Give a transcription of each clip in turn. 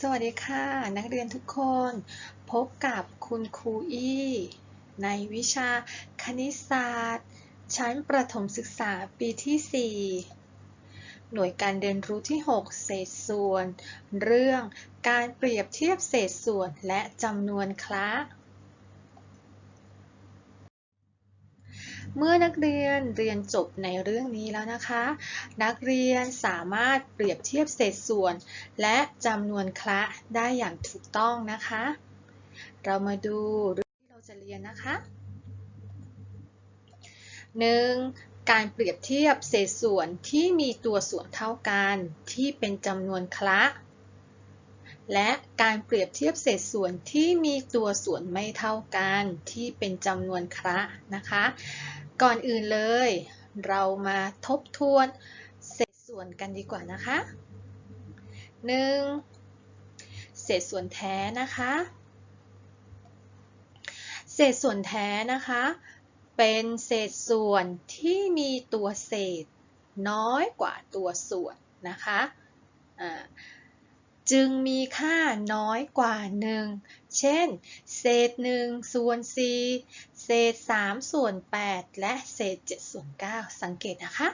สวัสดีค่ะ นักเรียนทุกคน พบกับคุณครูอี้ในวิชาคณิตศาสตร์ ชั้นประถมศึกษาปีที่ 4 หน่วยการเรียนรู้ที่ 6 เศษส่วน เรื่องการเปรียบเทียบเศษส่วนและจำนวนคละ เมื่อนักเรียนเรียนจบในเรื่องนี้แล้วนะคะ นักเรียนสามารถเปรียบเทียบเศษส่วน และจำนวนคละได้อย่างถูกต้องนะคะ เรามาดูเรื่องที่เราจะเรียนนะคะ 1. การเปรียบเทียบเศษส่วนที่มีตัวส่วนเท่ากันที่เป็นจำนวนคละและการเปรียบเทียบเศษส่วนที่มีตัวส่วนไม่เท่ากันที่เป็นจำนวนคละนะคะ ก่อนอื่นเลย เรามาทบทวนเศษส่วนกันดีกว่านะคะ 1. เศษส่วนแท้นะคะ เศษส่วนแท้นะคะ เป็นเศษส่วนที่มีตัวเศษน้อยกว่าตัวส่วนนะคะ จึงมีค่าน้อยกว่า1เช่น เศษ1ส่วน4เศษ3ส่วน8และเศษ7ส่วน9สังเกตนะคะ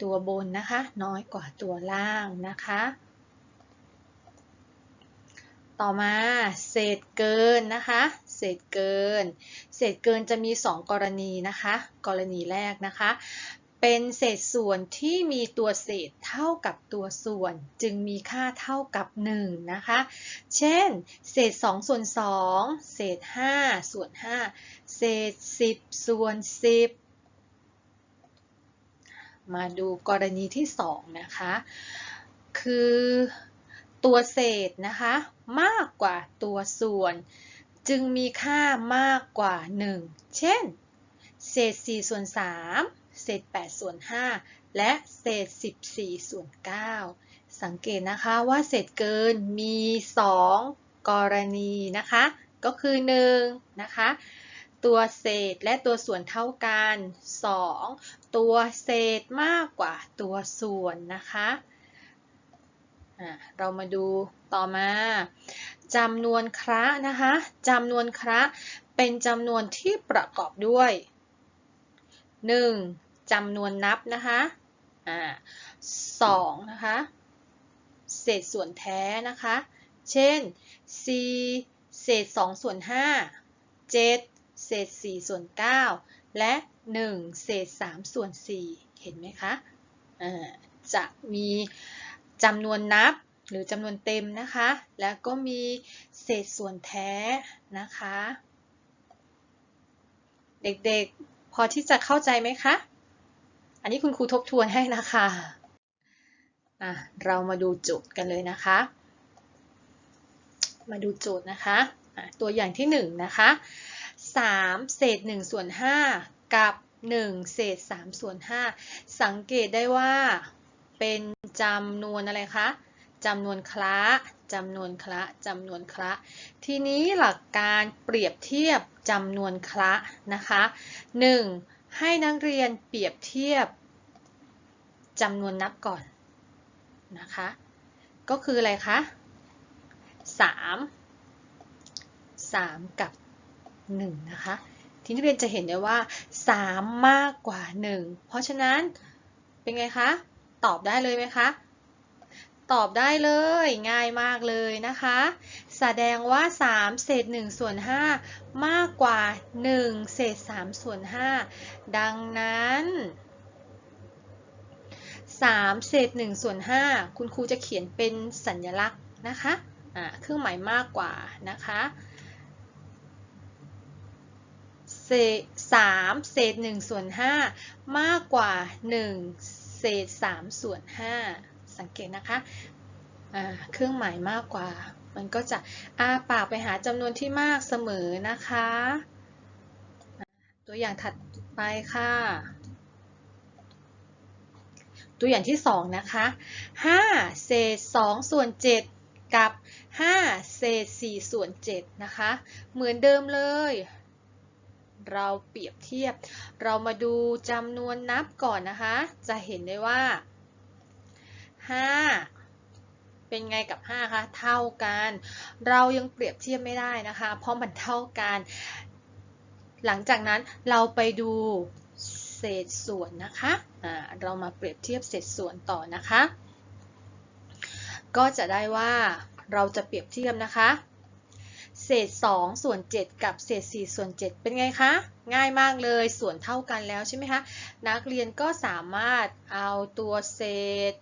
ตัวบนนะคะ น้อยกว่าตัวล่างนะคะ ต่อมาเศษเกินนะคะ เศษเกิน เศษเกินจะมี 2 กรณีนะคะ กรณีแรกนะคะ เป็นเศษส่วนที่มีตัวเศษเท่ากับตัวส่วน จึงมีค่าเท่ากับ 1 นะคะ เช่น เศษ 2 ส่วน 2 เศษ 5 ส่วน 5 เศษ 10 ส่วน 10 มาดูกรณีที่ 2 นะคะ คือตัวเศษนะคะ มากกว่าตัวส่วน จึงมีค่ามากกว่า 1 เช่น เศษ 4 ส่วน 3 เศษ8ส่วน5และเศษ 14 ส่วน 9 สังเกตนะคะว่าเศษเกินมี 2 กรณีนะคะ ก็คือ 1 นะคะ ตัวเศษและตัวส่วนเท่ากัน 2. ตัวเศษมากกว่าตัวส่วนนะคะเรามาดูต่อมาจำนวนคระนะคะจำนวนคระเป็นจำนวนที่ประกอบด้วย 1. จำนวนนับนะคะสองนะคะ เศษส่วนแท้นะคะ เช่น4เศษ2ส่วน5 7 เศษ4ส่วน 9 และ 1 เศษ3ส่วน 4 เห็นไหมคะจะมีจำนวนนับหรือจำนวนเต็มนะคะ แล้วก็มีเศษส่วนแท้นะคะ เด็กๆ พอที่จะเข้าใจไหมคะ อันนี้คุณครูทบทวนให้นะคะะเรามาดูโจทย์กันเลยนะคะ มาดูโจทย์นะคะะตัวอย่างที่1นนะคะ3เศษ1ส่วน5กับ 1 เศษ3ส่วน5สังเกตได้ว่าเป็นจำนวนอะไรคะจำนวนคละจำนวนคละจำนวนคละ ทีนี้หลักการเปรียบเทียบจำนวนคละนะคะ 1. ให้นักเรียนเปรียบเทียบจำนวนนับก่อนนะคะ ก็คืออะไรคะ3 3 กับ 1 นะคะ ทีนี้เรียนจะเห็นได้ว่า 3 มากกว่า 1 เพราะฉะนั้นเป็นไงคะ ตอบได้เลยไหมคะ ตอบได้เลยง่ายมากเลยนะคะ แสดงว่า 3 เศษ1ส่วน5มากกว่า 1 เศษ3ส่วน5ดังนั้น 3 เศษ1ส่วน5คุณครูจะเขียนเป็นสัญลักษณ์นะคะะเครื่องหมายมากกว่านะคะเศษ3เศษ1ส่วน5มากกว่า 1 เศษ3ส่วน5 สังเกตนะคะเครื่องหมายมากกว่า มันก็จะอาปากไปหาจำนวนที่มากเสมอนะคะ ตัวอย่างถัดไปค่ะ ตัวอย่างที่2นะคะ5เศษ2ส่วน7 กับ 5 เศษ4ส่วน7นะคะ เหมือนเดิมเลย เราเปรียบเทียบ เรามาดูจำนวนนับก่อนนะคะ จะเห็นได้ว่า 5เป็นไงกับ 5 คะ เท่ากัน เรายังเปรียบเทียบไม่ได้นะคะ เพราะมันเท่ากัน หลังจากนั้นเราไปดูเศษส่วนนะคะะเรามาเปรียบเทียบเศษส่วนต่อนะคะ ก็จะได้ว่าเราจะเปรียบเทียบนะคะ เศษ2ส่วน7 กับเศษ4ส่วน7 เป็นไงคะ ง่ายมากเลย ส่วนเท่ากันแล้วใช่ไหมคะ นักเรียนก็สามารถเอาตัวเศษ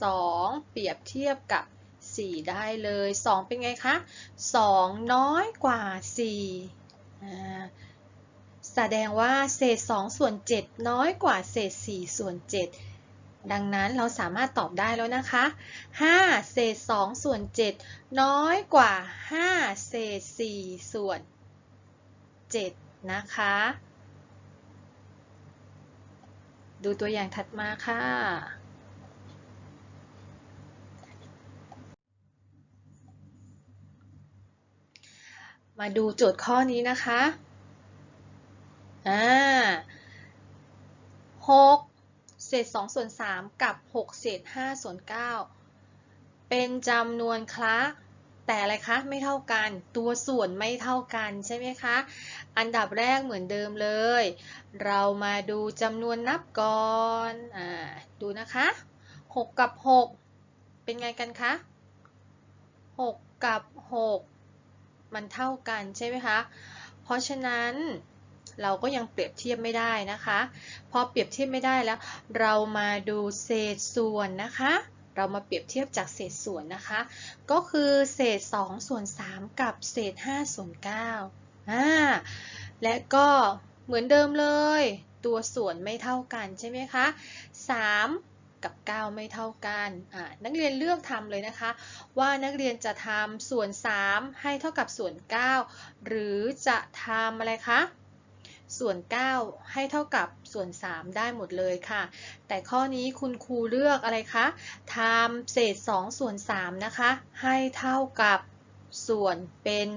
2 เปรียบเทียบกับ 4 ได้เลย 2 เป็นไงคะ 2 น้อยกว่า 4 แสดงว่าเศษ 2 ส่วน 7 น้อยกว่าเศษ 4 ส่วน 7 ดังนั้นเราสามารถตอบได้แล้วนะคะ 5 เศษ 2 ส่วน 7 น้อยกว่า 5 เศษ 4 ส่วน 7 นะคะดูตัวอย่างถัดมาค่ะ มาดูโจทย์ข้อนี้นะคะ อ่าหกเศษ2ส่วน3กับ6เศษ5ส่วน9เป็นจำนวนคละแต่อะไรคะ ไม่เท่ากัน ตัวส่วนไม่เท่ากันใช่ไหมคะ อันดับแรกเหมือนเดิมเลย เรามาดูจำนวนนับก่อนอ่าดูนะคะ 6 กับ 6 เป็นไงกันคะ 6 กับ 6 มันเท่ากันใช่ไหมคะ เพราะฉะนั้นเราก็ยังเปรียบเทียบไม่ได้นะคะ พอเปรียบเทียบไม่ได้แล้ว เรามาดูเศษส่วนนะคะ เรามาเปรียบเทียบจากเศษส่วนนะคะ ก็คือเศษ2ส่วน3กับเศษ5ส่วน9อ่าและก็เหมือนเดิมเลย ตัวส่วนไม่เท่ากันใช่ไหมคะ3 กับ 9 ไม่เท่ากันนักเรียนเลือกทำเลยนะคะ ว่านักเรียนจะทำส่วน 3 ให้เท่ากับส่วน 9 หรือจะทำอะไรคะส่วน 9 ให้เท่ากับส่วน 3 ได้หมดเลยค่ะ แต่ข้อนี้คุณครูเลือกอะไรคะทำเศษ 2 ส่วน 3 นะคะ ให้เท่ากับส่วนเป็น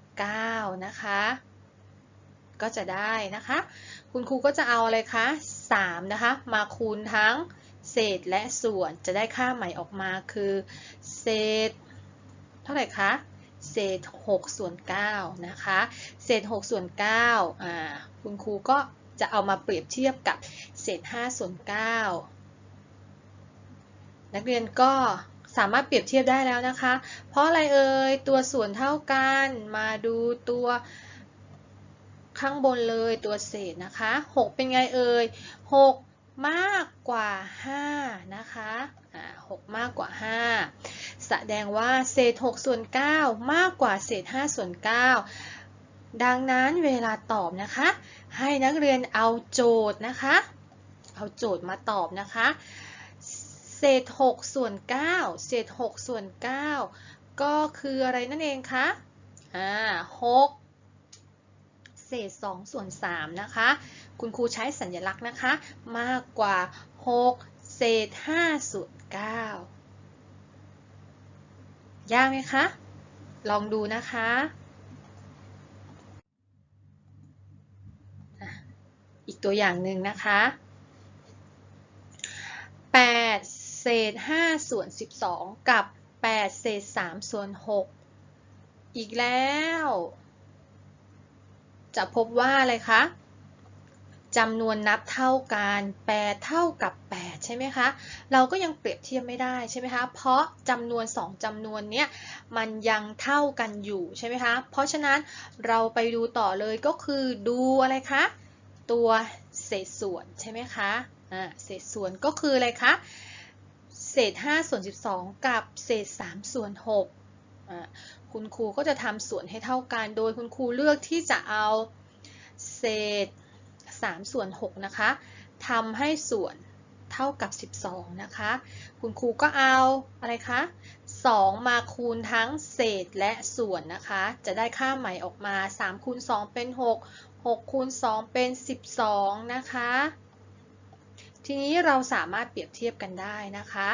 9 นะคะ ก็จะได้นะคะ คุณครูก็จะเอาอะไรคะ 3 นะคะ มาคูณทั้ง เศษและส่วนจะได้ค่าใหม่ออกมาคือ เศษ เท่าไหร่คะ เศษ6ส่วน9นะคะ เศษ6ส่วน9อ่าคุณครูก็จะเอามาเปรียบเทียบกับเศษ5ส่วน9นักเรียนก็สามารถเปรียบเทียบได้แล้วนะคะ เพราะอะไรเอ่ย ตัวส่วนเท่ากัน มาดูตัวข้างบนเลยตัวเศษนะคะ 6 เป็นไงเอ่ย 6 มากกว่า 5 นะคะ6มากกว่า 5 แสดงว่าเศษ6ส่วน9มากกว่าเศษ5ส่วน9ดังนั้นเวลาตอบนะคะ ให้นักเรียนเอาโจทย์นะคะ เอาโจทย์มาตอบนะคะ เศษ6ส่วน9เศษ6ส่วน9ก็คืออะไรนั่นเองคะอ่า6เศษ2ส่วน3นะคะ คุณครูใช้สัญลักษณ์นะคะ มากกว่า 6 เศษ 5 ส่วน 9 ยากไหมคะ ลองดูนะคะอีกตัวอย่างหนึ่งนะคะ 8 เศษ 5 ส่วน 12 กับ 8 เศษ 3 ส่วน 6 อีกแล้ว จะพบว่าอะไรคะ จำนวนนับเท่ากัน 8 เท่ากับ 8 ใช่ไหมคะ เราก็ยังเปรียบเทียบไม่ได้ใช่ไหมคะ เพราะจำนวน 2จำนวนเนี้ยมันยังเท่ากันอยู่ใช่ไหมคะ เพราะฉะนั้นเราไปดูต่อเลยก็คือดูอะไรคะ ตัวเศษส่วนใช่ไหมคะอ่าเศษส่วนก็คืออะไรคะ เศษ5ส่วน12 กับเศษ3ส่วน6อ่าคุณครูก็จะทำส่วนให้เท่ากัน โดยคุณครูเลือกที่จะเอาเศษ 3 ส่วน 6 นะคะทำให้ส่วนเท่ากับ 12 นะคะ คุณครูก็เอาอะไรคะ 2 มาคูณทั้งเศษและส่วนนะคะ จะได้ค่าใหม่ออกมา 3 คูณ 2 เป็น 6 6คูณ2เป็น 12 นะคะ ทีนี้เราสามารถเปรียบเทียบกันได้นะคะ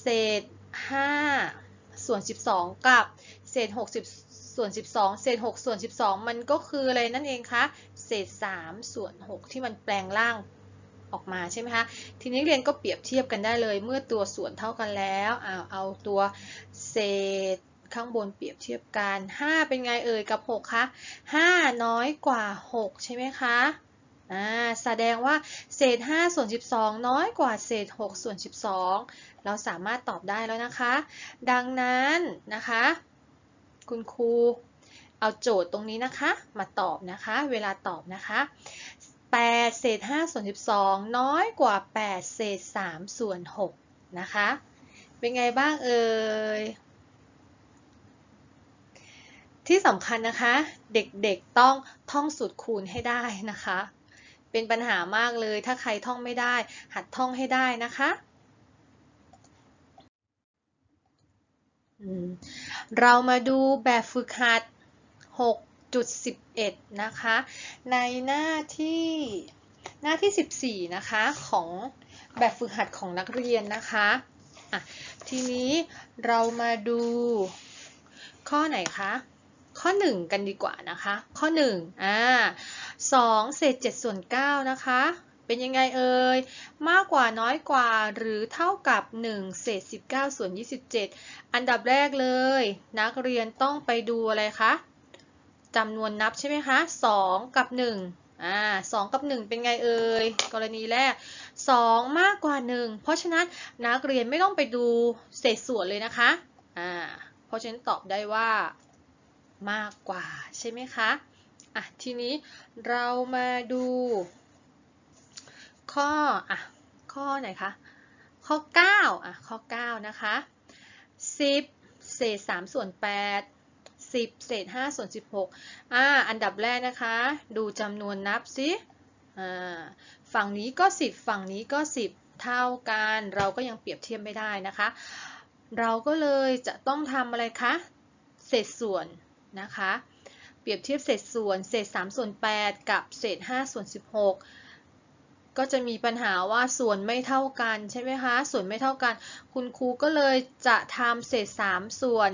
เศษ 5 ส่วน 12 กับ เศษ60 ส่วน 12 เศษ 6 ส่วน 12 มันก็คืออะไรนั่นเองคะเศษ 3 ส่วน 6 ที่มันแปลงร่างออกมาใช่ไหมคะ ทีนี้เรียนก็เปรียบเทียบกันได้เลย เมื่อตัวส่วนเท่ากันแล้วเอาเอาตัวเศษข้างบนเปรียบเทียบกัน 5 เป็นไงเอ่ยกับ 6 คะ 5 น้อยกว่า 6 ใช่ไหมคะอ่าแสดงว่าเศษ 5 ส่วน 12 น้อยกว่าเศษ 6 ส่วน 12 เราสามารถตอบได้แล้วนะคะ ดังนั้นนะคะ คุณครูเอาโจทย์ตรงนี้นะคะ มาตอบนะคะ เวลาตอบนะคะ 8 เศษ5ส่วน12 น้อยกว่า 8 เศษ3ส่วน6นะคะ เป็นไงบ้างเอ่ย ที่สำคัญนะคะ เด็กๆต้องท่องสูตรคูณให้ได้นะคะ เป็นปัญหามากเลย ถ้าใครท่องไม่ได้ หัดท่องให้ได้นะคะ เรามาดูแบบฝึกหัด 6.11 นะคะ ในหน้าที่หน้าที่ 14 นะคะ ของแบบฝึกหัดของนักเรียนนะคะะทีนี้เรามาดูข้อไหนคะ ข้อ 1 กันดีกว่านะคะ ข้อ1อ่า2เศษ7ส่วน9นะคะ เป็นยังไงเอ่ย มากกว่าน้อยกว่าหรือเท่ากับ1เศษ19ส่วน27 อันดับแรกเลย นักเรียนต้องไปดูอะไรคะจำนวนนับใช่ไหมคะ 2 กับ 1 อ่า2กับ 1 เป็นไงเอ่ย กรณีแรก 2 มากกว่า 1 เพราะฉะนั้นนักเรียนไม่ต้องไปดูเศษส่วนเลยนะคะ อ่า เพราะฉะนั้นตอบได้ว่ามากกว่าใช่ไหมคะ อะ ทีนี้เรามาดู ข้ออะข้อไหนคะข้อ9อะข้อ9นะคะ10 เศษ3ส่วน8 10 เศษ5ส่วน16อ่าอันดับแรกนะคะ ดูจำนวนนับสิอ่าฝั่งนี้ก็ 10 ฝั่งนี้ก็ 10 เท่ากันเราก็ยังเปรียบเทียบไม่ได้นะคะ เราก็เลยจะต้องทำอะไรคะเศษส่วนนะคะ เปรียบเทียบเศษส่วน เศษ3ส่วน8 กับเศษ5ส่วน16 ก็จะมีปัญหาว่าส่วนไม่เท่ากันใช่ไหมคะส่วนไม่เท่ากัน คุณครูก็เลยจะทำเศษ 3 ส่วน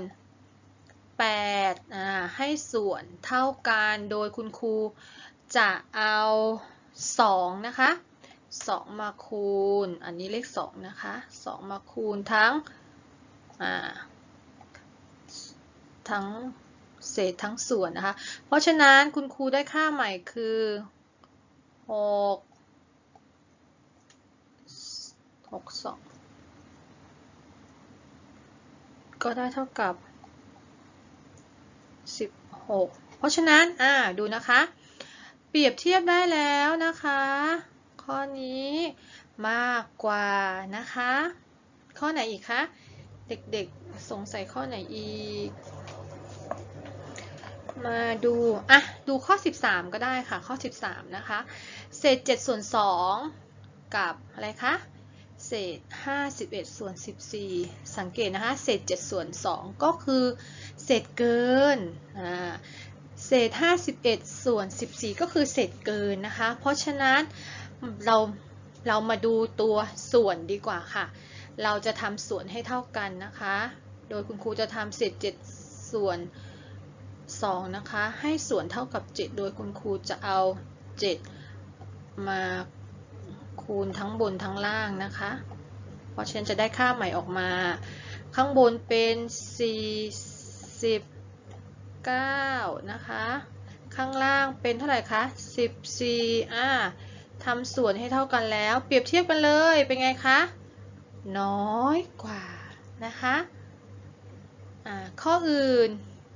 8ให้ส่วนเท่ากันโดยคุณครูจะเอา2นะคะ2 มาคูณ อันนี้เลข2นะคะ2 มาคูณทั้งทั้งเศษทั้งส่วนนะคะ เพราะฉะนั้นคุณครูได้ค่าใหม่คือ 6 6 2ก็ได้เท่ากับ 16 เพราะฉะนั้นอ่าดูนะคะ เปรียบเทียบได้แล้วนะคะ ข้อนี้มากกว่านะคะ ข้อไหนอีกคะเด็กๆสงสัยข้อไหนอีก มาดูอะดูข้อ 13 ก็ได้ค่ะ ข้อ 13 นะคะ เศษ7ส่วน2กับอะไรคะ เศษ 51 ส่วน 14 สังเกตนะคะ เศษ 7 ส่วน 2 ก็คือเศษเกิน เศษ 51 ส่วน 14 ก็คือเศษเกินนะคะ เพราะฉะนั้นเราเรามาดูตัวส่วนดีกว่าค่ะ เราจะทำส่วนให้เท่ากันนะคะ โดยคุณครูจะทำเศษ 7 ส่วน 2 นะคะ ให้ส่วนเท่ากับ 7 โดยคุณครูจะเอา 7 มา คูณทั้งบนทั้งล่างนะคะ เพราะฉะนั้นจะได้ค่าใหม่ออกมา ข้างบนเป็น 49 นะคะ ข้างล่างเป็นเท่าไหร่คะ 14อ่าทำส่วนให้เท่ากันแล้ว เปรียบเทียบกันเลย เป็นไงคะ น้อยกว่านะคะข้ออื่น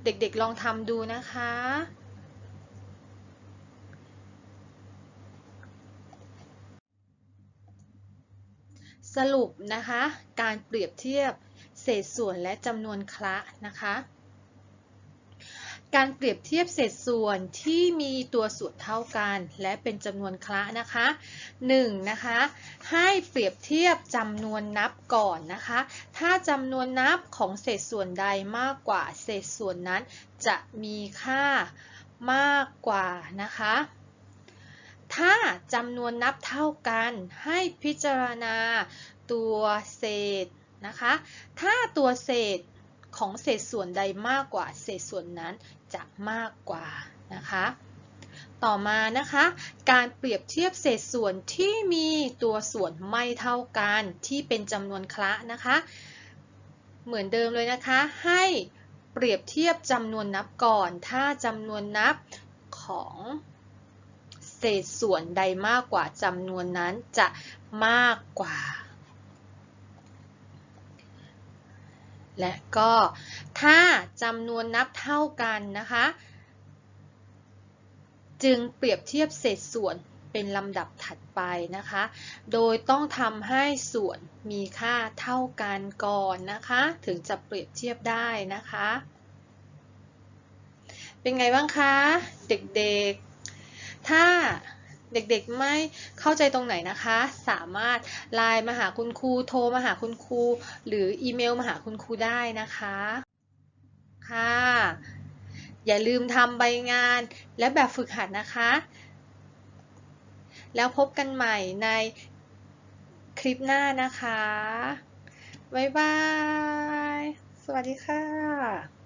เด็กๆลองทำดูนะคะ สรุปนะคะ การเปรียบเทียบเศษส่วนและจำนวนคละนะคะ การเปรียบเทียบเศษส่วนที่มีตัวส่วนเท่ากันและเป็นจำนวนคละนะคะ 1. นะคะ ให้เปรียบเทียบจำนวนนับก่อนนะคะ ถ้าจำนวนนับของเศษส่วนใดมากกว่าเศษส่วนนั้นจะมีค่ามากกว่านะคะ ถ้าจำนวนนับเท่ากันให้พิจารณาตัวเศษนะคะ ถ้าตัวเศษของเศษส่วนใดมากกว่า เศษส่วนนั้นจะมากกว่านะคะ ต่อมานะคะ การเปรียบเทียบเศษส่วนที่มีตัวส่วนไม่เท่ากันที่เป็นจำนวนคละนะคะ เหมือนเดิมเลยนะคะ ให้เปรียบเทียบจำนวนนับก่อน ถ้าจำนวนนับของ เศษส่วนใดมากกว่าจำนวนนั้นจะมากกว่า และก็ถ้าจำนวนนับเท่ากันนะคะ จึงเปรียบเทียบเศษส่วนเป็นลำดับถัดไปนะคะ โดยต้องทำให้ส่วนมีค่าเท่ากันก่อนนะคะ ถึงจะเปรียบเทียบได้นะคะ เป็นไงบ้างคะ เด็กๆ ถ้าเด็กๆไม่เข้าใจตรงไหนนะคะ สามารถไลน์มาหาคุณครูโทรมาหาคุณครู หรืออีเมลมาหาคุณครูได้นะคะค่ะอย่าลืมทำใบงานและแบบฝึกหัดนะคะ แล้วพบกันใหม่ในคลิปหน้านะคะ บ๊ายบาย สวัสดีค่ะ